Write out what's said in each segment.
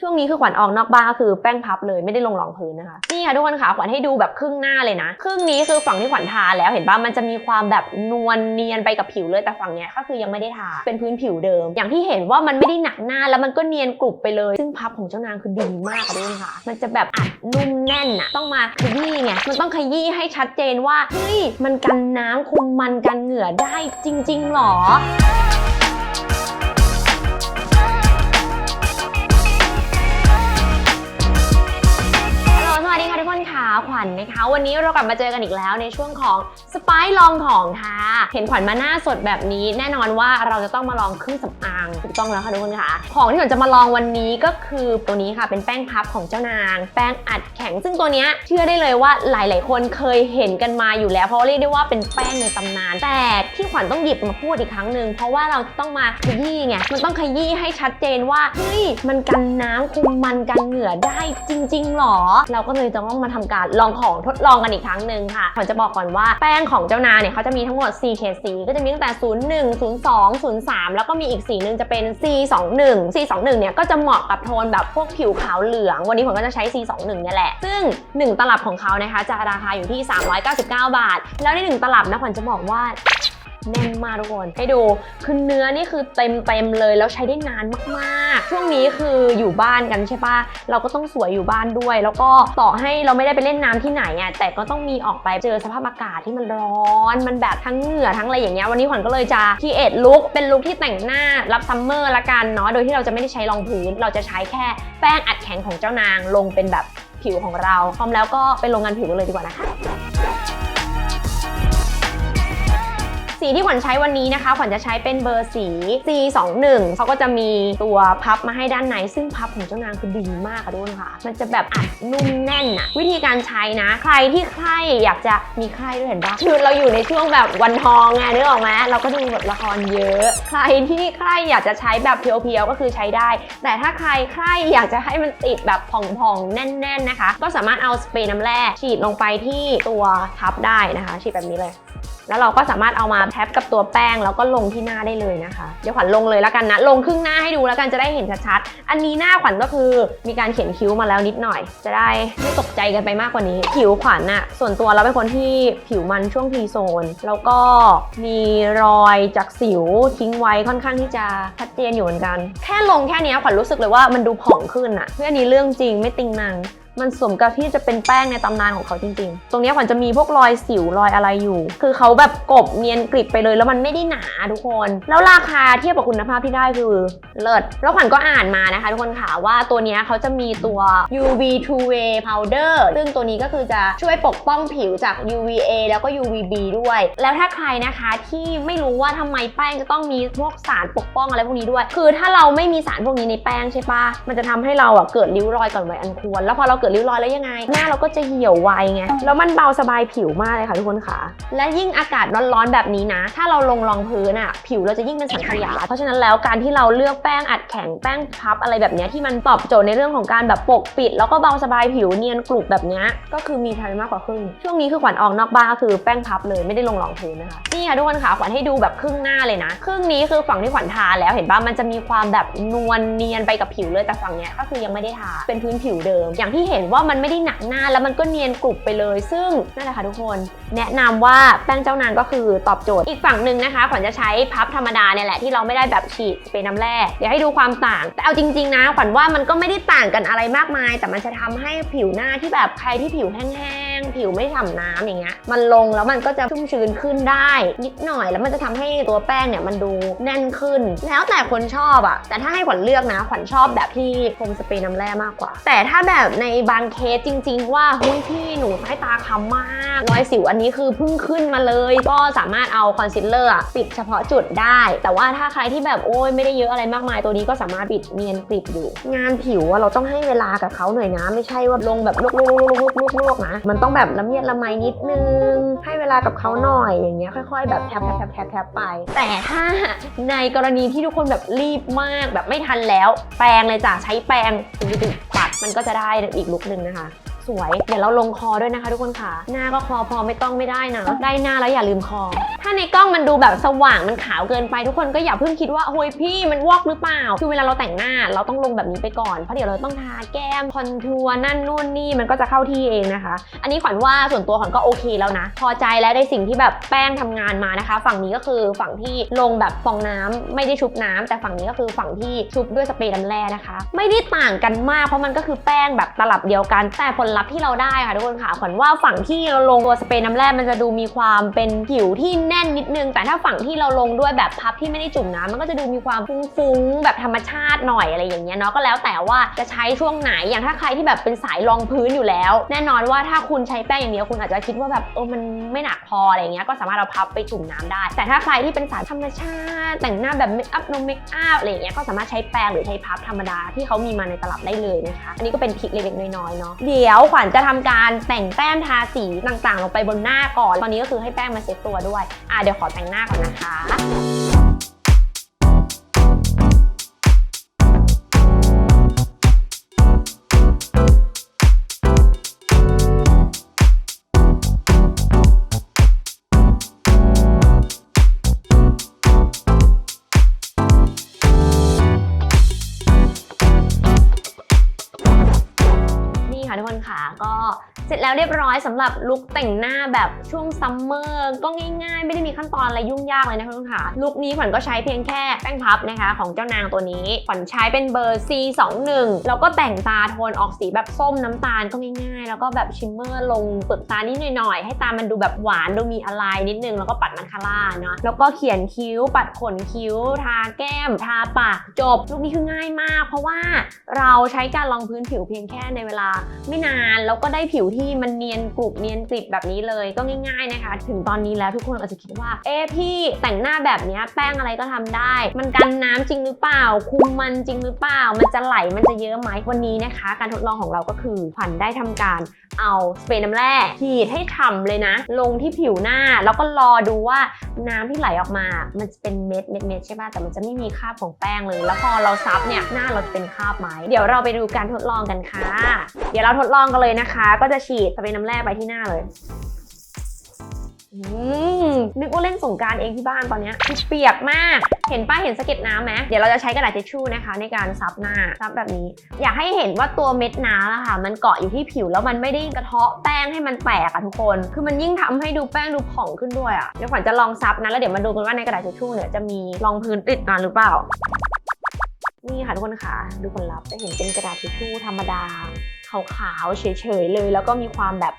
ช่วงนี้คือขวัญออกนอกบ้านก็คือแป้งพับเลยไม่ได้ลงรองพื้นนะคะนี่ค่ะทุกคนค่ะขวัญให้ดูแบบครึ่งหน้าเลยนะ ครึ่งนี้คือฝั่งที่ขวัญทาแล้วเห็นปะมันจะมีความแบบนวลเนียนไปกับผิวเลยแต่ฝั่งเนี้ยก็คือยังไม่ได้ทาเป็นพื้นผิวเดิม อย่างที่เห็นว่ามันไม่ได้หนักหน้าแล้วมันก็เนียนกรุบไปเลย ซึ่งพับของเจ้านางคือดีมากค่ะทุกคนค่ะ มันจะแบบอัดนุ่มแน่นอะต้องมาขยี้ไงมันต้องขยี้ให้ชัดเจนว่าเฮ้ยมันกันน้ำคุมมันกันเหงื่อได้จริงๆหรอ ขวัญนะคะ วันนี้เรากลับมาเจอกันอีกแล้วในช่วงของสไปลองของค่ะ เห็นขวัญมาหน้าสดแบบนี้แน่นอนว่าเราจะต้องมาลองเครื่องสำอางถูกต้องแล้วค่ะทุกคนค่ะ ของที่ขวัญจะมาลองวันนี้ก็คือตัวนี้ค่ะเป็นแป้งพับของเจ้านาง แป้งอัดแข็ง ซึ่งตัวเนี้ยเชื่อได้เลยว่าหลาย ๆ คนเคยเห็นกันมาอยู่แล้วเพราะเรียกได้ว่าเป็นแป้งในตำนาน แต่ที่ขวัญต้องหยิบมาพูดอีกครั้งหนึ่งเพราะว่าเราต้องมาขยี้ไงมันต้องขยี้ให้ชัดเจนว่าเฮ้ยมันกันน้ำคุมมันกันเหงื่อได้จริงๆหรอ เราก็เลยจะต้องมาทำการลองของทดลองกันอีกครั้งหนึ่งค่ะขวัญจะบอกก่อนว่าแป้งของเจ้านาเนี่ยเขาจะมีทั้งหมด 4เฉดสีก็จะมีตั้งแต่ 01 02 03 แล้วก็มีอีกสีหนึ่งจะเป็น C21 C21 เนี่ยก็จะเหมาะกับโทนแบบพวกผิวขาวเหลือง วันนี้ผมก็จะใช้ C21 เนี่ยแหละ ซึ่ง 1 ตลับของเขานะคะจะราคาอยู่ที่ 399 บาท แล้วใน 1 ตลับนะขวัญจะบอกว่า แน่นมากทุกคน ให้ดูคือเนื้อนี่คือเต็มเต็มเลยแล้วใช้ได้นานมากๆ ช่วงนี้คืออยู่บ้านกันใช่ปะเราก็ต้องสวยอยู่บ้านด้วย แล้วก็ต่อให้เราไม่ได้ไปเล่นน้ำที่ไหนอะแต่ก็ต้องมีออกไปเจอสภาพอากาศที่มันร้อนมันแบบทั้งเหงื่อทั้งอะไรอย่างเงี้ยวันนี้ขวัญก็เลยจะคีเอทลุคเป็นลุคที่แต่งหน้ารับซัมเมอร์ละกันเนาะโดยที่เราจะไม่ได้ใช้รองพื้น เราจะใช้แค่แป้งอัดแข็งของเจ้านางลงเป็นแบบผิวของเราพร้อมแล้วก็ไปลงงานผิวกันเลยดีกว่านะคะ สีที่ขวัญใช้วันนี้นะคะ ขวัญจะใช้เป็นเบอร์สี C21 เขาก็จะมีตัวพับมาให้ด้านใน ซึ่งพับของเจ้านางคือดีมากค่ะทุกคนค่ะ มันจะแบบอัดนุ่มแน่นอะวิธีการใช้นะ ใครที่ใครอยากจะมีใครด้วยเห็นปะคือเราอยู่ในช่วงแบบวันทองไงนึกออกไหมเราก็ดูแบบละครเยอะ ใครที่ใครอยากจะใช้แบบเพียวๆก็คือใช้ได้ แต่ถ้าใครใครอยากจะให้มันติดแบบผ่องๆแน่น ๆนะคะ ก็สามารถเอาสเปรย์น้ำแร่ฉีดลงไปที่ตัวทับได้นะคะฉีดแบบนี้เลย แล้วเราก็สามารถเอามาแทบกับตัวแป้งแล้วก็ลงที่หน้าได้เลยนะคะ เดี๋ยวขวัญลงเลยแล้วกันนะ ลงครึ่งหน้าให้ดูแล้วกันจะได้เห็นชัดๆ อันนี้หน้าขวัญก็คือมีการเขียนคิ้วมาแล้วนิดหน่อย จะได้ไม่ตกใจกันไปมากกว่านี้ ผิวขวัญน่ะส่วนตัวเราเป็นคนที่ผิวมันช่วงทีโซน แล้วก็มีรอยจากสิวทิ้งไว้ค่อนข้างที่จะชัดเจนอยู่เหมือนกัน แค่ลงแค่นี้ขวัญรู้สึกเลยว่ามันดูผ่องขึ้นอะเพื่อนนี้เรื่องจริงไม่ติงนาง มันสมกับที่จะเป็นแป้งในตำนานของเขาจริงๆ ตรงนี้ขวัญจะมีพวกรอยสิวรอยอะไรอยู่ คือเขาแบบกบเนียนกริบไปเลยแล้วมันไม่ได้หนาทุกคน แล้วราคาเทียบกับคุณภาพที่ได้คือเลิศ แล้วขวัญก็อ่านมานะคะ ทุกคนค่ะว่าตัวนี้เขาจะมีตัว UV two way powder ซึ่งตัวนี้ก็คือจะช่วยปกป้องผิวจาก UVA แล้วก็ UVB ด้วย แล้วถ้าใครนะคะที่ไม่รู้ว่าทำไมแป้งจะต้องมีพวกสารปกป้องอะไรพวกนี้ด้วย คือถ้าเราไม่มีสารพวกนี้ในแป้งใช่ปะมันจะทำให้เราอะเกิดริ้วรอยก่อนวัยอันควร แล้วพอเรากิดริ้วรอยแล้วยังไง หน้าเราก็จะเหี่ยวไวไง แล้วมันเบาสบายผิวมากเลยค่ะทุกคนค่ะ และยิ่งอากาศร้อนๆแบบนี้นะ ถ้าเราลงรองพื้นอะผิวเราจะยิ่งเป็นสังขยา เพราะฉะนั้นแล้วการที่เราเลือกแป้งอัดแข็งแป้งพับอะไรแบบนี้ที่มันตอบโจทย์ในเรื่องของการแบบปกปิด แล้วก็เบาสบายผิวเนียนกรุบแบบนี้ก็คือมีทันมากกว่าครึ่ง ช่วงนี้คือขวัญออกนอกบ้านก็คือแป้งพับเลยไม่ได้ลงรองพื้นนะคะนี่ค่ะทุกคนค่ะขวัญให้ดูแบบครึ่งหน้าเลยนะ ครึ่งนี้คือฝั่งที่ขวัญทาแล้วเห็นป่ะมันจะมีความแบบนวลเนียนไปกับผิวเลยแต่ฝั่งเนี้ยก็คือยังไม่ได้ทาเป็นพื้นผิวเดิมอย่างที่เห็นว่ามันไม่ได้หนักหน้าแล้วมันก็เนียนกรุบไปเลย ซึ่งนั่นแหละค่ะทุกคน แนะนำว่าแป้งเจ้านางก็คือตอบโจทย์อีกฝั่งหนึ่งนะคะขวัญจะใช้พับธรรมดาเนี่ยแหละที่เราไม่ได้แบบฉีดสเปรย์น้ำแร่เดี๋ยวให้ดูความต่าง แต่เอาจริง ๆ นะขวัญว่ามันก็ไม่ได้ต่างกันอะไรมากมาย แต่มันจะทำให้ผิวหน้าที่แบบใครที่ผิวแห้ง ๆผิวไม่ฉ่ำน้ำอย่างเงี้ยมันลงแล้วมันก็จะชุ่มชื้นขึ้นได้ นิดหน่อยแล้วมันจะทำให้ตัวแป้งเนี่ยมันดูแน่นขึ้น แล้วแต่คนชอบอะแต่ถ้าให้ขวัญเลือกนะขวัญชอบแบบที่พรมสเปรย์น้ำแร่มากกว่า แต่ถ้าแบบในบางเคสจริง ๆ ว่าเฮ้ยพี่หนูใต้ตาค้ำมากรอยสิวอันนี้คือเพิ่งขึ้นมาเลย ก็สามารถเอาคอนซีลเลอร์ปิดเฉพาะจุดได้ แต่ว่าถ้าใครที่แบบโอ้ยไม่ได้เยอะอะไรมากมายตัวนี้ก็สามารถปิดเนียนกริบอยู่ งานผิวอะเราต้องให้เวลากับเขาหน่อยนะ ไม่ใช่ว่าลงแบบลวกๆๆๆๆๆนะมันต้องแบบละเมียดละไมนิดนึง ให้เวลากับเขาหน่อยอย่างเงี้ยค่อย ๆ แบบแทบแทบแทบแทบแทบไป แต่ถ้าในกรณีที่ทุกคนแบบรีบมากแบบไม่ทันแล้ว แปรงเลยจ้ะใช้แปรงตึ๊ดๆปัดมันก็จะได้อีกลุคนึงนะคะ สวย เดี๋ยวเราลงคอด้วยนะคะ ทุกคนค่ะ หน้าก็คอพอไม่ต้องไม่ได้นะ ได้หน้าแล้วอย่าลืมคอ ถ้าในกล้องมันดูแบบสว่างมันขาวเกินไปทุกคนก็อย่าเพิ่งคิดว่าโอ้ยพี่มันวอกหรือเปล่า คือเวลาเราแต่งหน้าเราต้องลงแบบนี้ไปก่อน เพราะเดี๋ยวเราต้องทาแก้มคอนทัวร์นั่นนู่นนี่มันก็จะเข้าที่เองนะคะ อันนี้ขวัญว่าส่วนตัวขวัญก็โอเคแล้วนะ พอใจแล้วในสิ่งที่แบบแป้งทำงานมานะคะ ฝั่งนี้ก็คือฝั่งที่ลงแบบฟองน้ำไม่ได้ชุบน้ำแต่ฝั่งนี้ก็คือฝั่งที่ชุบด้วยสเปรย์น้ำแร่นะคะ ไม่ได้ต่างกันมากเพราะมันก็คือแป้งแบบตลับเดียวกันแต่ผลลัพธ์ที่เราได้ค่ะทุกคนค่ะขวัญว่าฝั่งที่เราลงตัวสเปรย์น้ำแร่มันจะดูมีความเป็นผิวที่แน่นนิดนึง แต่ถ้าฝั่งที่เราลงด้วยแบบพับที่ไม่ได้จุ่มน้ำมันก็จะดูมีความฟุ้งๆแบบธรรมชาติหน่อยอะไรอย่างเงี้ยเนาะก็แล้วแต่ว่าจะใช้ช่วงไหนอย่างถ้าใครที่แบบเป็นสายรองพื้นอยู่แล้ว แน่นอนว่าถ้าคุณใช้แป้งอย่างเดียวคุณอาจจะคิดว่าแบบเออมันไม่หนักพออะไรเงี้ยก็สามารถเราพับไปจุ่มน้ำได้ แต่ถ้าใครที่เป็นสายธรรมชาติแต่งหน้าแบบเมคอัพนงเมคอัพอะไรเงี้ยก็สามารถใช้แป้งหรือใช้พับธรรมดาที่เขามีมาในตลับได้เลยนะคะ อันนี้ก็เป็นทริคเล็กๆน้อยๆเนาะเดี๋ยวขวัญจะทำการแต่งแต้มทาสีต่างๆ ลงไปบนหน้าก่อน ตอนนี้ก็คือให้แป้งมาเซ็ตตัวด้วย อะเดี๋ยวขอแต่งหน้าก่อนนะคะ เสร็จแล้วเรียบร้อยสำหรับลุคแต่งหน้าแบบช่วงซัมเมอร์ก็ง่ายๆ ไม่ได้มีขั้นตอนอะไรยุ่งยากเลยนะคะทุกคนค่ะลุคนี้ขวัญก็ใช้เพียงแค่แป้งพับนะคะ ของเจ้านางตัวนี้ขวัญใช้เป็นเบอร์ C21 แล้วก็แต่งตาโทนออกสีแบบส้มน้ำตาลก็ง่ายๆ แล้วก็แบบชิมเมอร์ลงเปลือกตานิดหน่อยๆ ให้ตามันดูแบบหวานดูมีอะไรนิดนึงแล้วก็ปัดมันคาร่าเนาะแล้วก็เขียนคิ้ว ปัดขนคิ้ว ทาแก้ม ทาปากจบลุคนี้คือง่ายมาก เพราะว่าเราใช้การรองพื้นผิวเพียงแค่ในเวลาไม่นานแล้วก็ได้ผิวที่มันเนียนกรุบเนียนกริบแบบนี้เลยก็ง่ายๆนะคะ ถึงตอนนี้แล้วทุกคนอาจจะคิดว่า เอ๊พี่แต่งหน้าแบบนี้แป้งอะไรก็ทำได้ มันกันน้ำจริงหรือเปล่า คุมมันจริงหรือเปล่า มันจะไหลมันจะเยอะไหมวันนี้นะคะ การทดลองของเราก็คือขวัญได้ทำการเอาสเปรย์น้ำแร่ฉีดให้ฉ่ำเลยนะ ลงที่ผิวหน้าแล้วก็รอดูว่าน้ำที่ไหลออกมา มันจะเป็นเม็ดเม็ดเม็ดใช่ป่ะแต่มันจะไม่มีคราบของแป้งเลย แล้วพอเราซับเนี่ยหน้าเราจะเป็นคราบไหมเดี๋ยวเราไปดูการทดลองกันค่ะ เดี๋ยวเราทดลองกันเลยนะคะ ก็จะฉีดสเปรย์น้ำแร่ไปที่หน้าเลยอืมนึกว่าเล่นสงการเองที่บ้านตอนนี้คือเปียกมาก เห็นป้าเห็นสะเก็ดน้ำไหมเดี๋ยวเราจะใช้กระดาษทิชชู่นะคะ ในการซับหน้าซับแบบนี้ อยากให้เห็นว่าตัวเม็ดน้ำอะค่ะมันเกาะอยู่ที่ผิวแล้วมันไม่ได้กระเทาะแป้งให้มันแตกอะทุกคน คือมันยิ่งทำให้ดูแป้งดูผ่องขึ้นด้วยอะเดี๋ยวขวัญจะลองซับนะแล้วเดี๋ยวมาดูกันว่าในกระดาษทิชชู่เนี่ยจะมีรองพื้นติดมาหรือเปล่านี่ค่ะทุกคนค่ะดูผลลัพธ์จะเห็นเป็นกระดาษทิชชู่ธรรมดา ขาวๆเฉยๆเลย แล้วก็มีความแบบ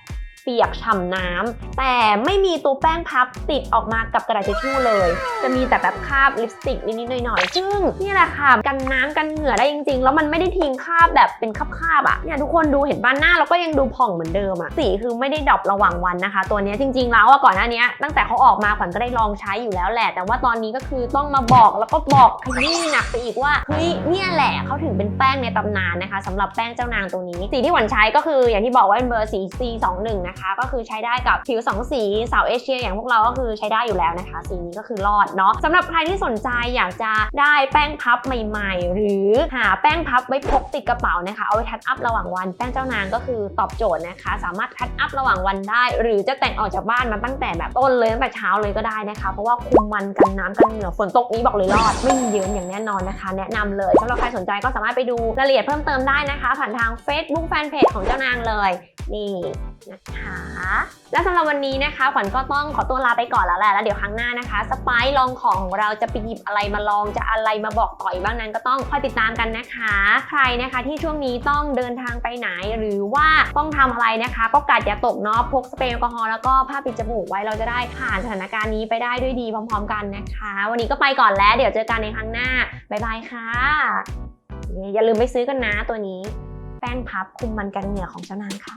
เปียกฉ่ำน้ำแต่ไม่มีตัวแป้งพับติดออกมากับกระดาษทิชชู่เลย จะมีแต่แบบคราบลิปสติกนิดๆหน่อยๆซึ่งนี่แหละค่ะกันน้ำกันเหงื่อได้จริงๆ แล้วมันไม่ได้ทิ้งคราบแบบเป็นคราบๆอะเนี่ยทุกคนดูเห็นบ้านหน้าเราก็ยังดูผ่องเหมือนเดิมอะสีคือไม่ได้ดรอประหว่างวันนะคะ ตัวนี้จริง ๆ แล้วอะก่อนหน้านี้ตั้งแต่เขาออกมาขวัญก็ได้ลองใช้อยู่แล้วแหละ แต่ว่าตอนนี้ก็คือต้องมาบอกแล้วก็บอกขยี้หนักไปอีกว่าเฮ้ยเนี่ยแหละเขาถึงเป็นแป้งในตำนานนะคะสำหรับแป้งเจ้านางตัวนี้สีที่ขวัญใช้ก็คืออย่างที่บอกว่าเป็นเบอร์สี C21 นะคะก็คือใช้ได้กับผิวสองสีสาวเอเชีย อย่างพวกเราก็คือใช้ได้อยู่แล้วนะคะ สีนี้ก็คือรอดเนาะสำหรับใครที่สนใจอยากจะได้แป้งพับใหม่ๆ หรือหาแป้งพับไว้พกติดกระเป๋านะคะ เอาไว้ทัดอัพระหว่างวันแป้งเจ้านางก็คือตอบโจทย์นะคะ สามารถทัดอัพระหว่างวันได้ หรือจะแต่งออกจากบ้านมาตั้งแต่แบบต้นเลยตั้งแต่เช้าเลยก็ได้นะคะ เพราะว่าคุมมันกันน้ำกันเหงื่อฝนตกนี้บอกเลยรอด ไม่มีเยิ้มอย่างแน่นอนนะคะ แนะนำเลยสำหรับใครสนใจก็สามารถไปดูรายละเอียดเพิ่มเติมได้นะคะ ผ่านทาง Facebook Fanpage ของเจ้านางเลย นี่นะคะ และสำหรับวันนี้นะคะขวัญก็ต้องขอตัวลาไปก่อนแล้วแหละแล้วเดี๋ยวครั้งหน้านะคะสไปซ์ลองของของเราจะไปหยิบอะไรมาลองจะอะไรมาบอกต่อยบ้างนั้นก็ต้องคอยติดตามกันนะคะ ใครนะคะที่ช่วงนี้ต้องเดินทางไปไหนหรือว่าต้องทำอะไรนะคะ ก็กัดอย่าตกเนาะพกสเปรย์แอลกอฮอล์แล้วก็ผ้าปิดจมูกไว้เราจะได้ผ่านสถานการณ์นี้ไปได้ด้วยดีพร้อม ๆ กันนะคะ วันนี้ก็ไปก่อนแล้วเดี๋ยวเจอกันในครั้งหน้าบ๊ายบายค่ะอย่าลืมไปซื้อกันนะตัวนี้ แป้งพับคุมมันกันเหงื่อของเจ้านางค่ะ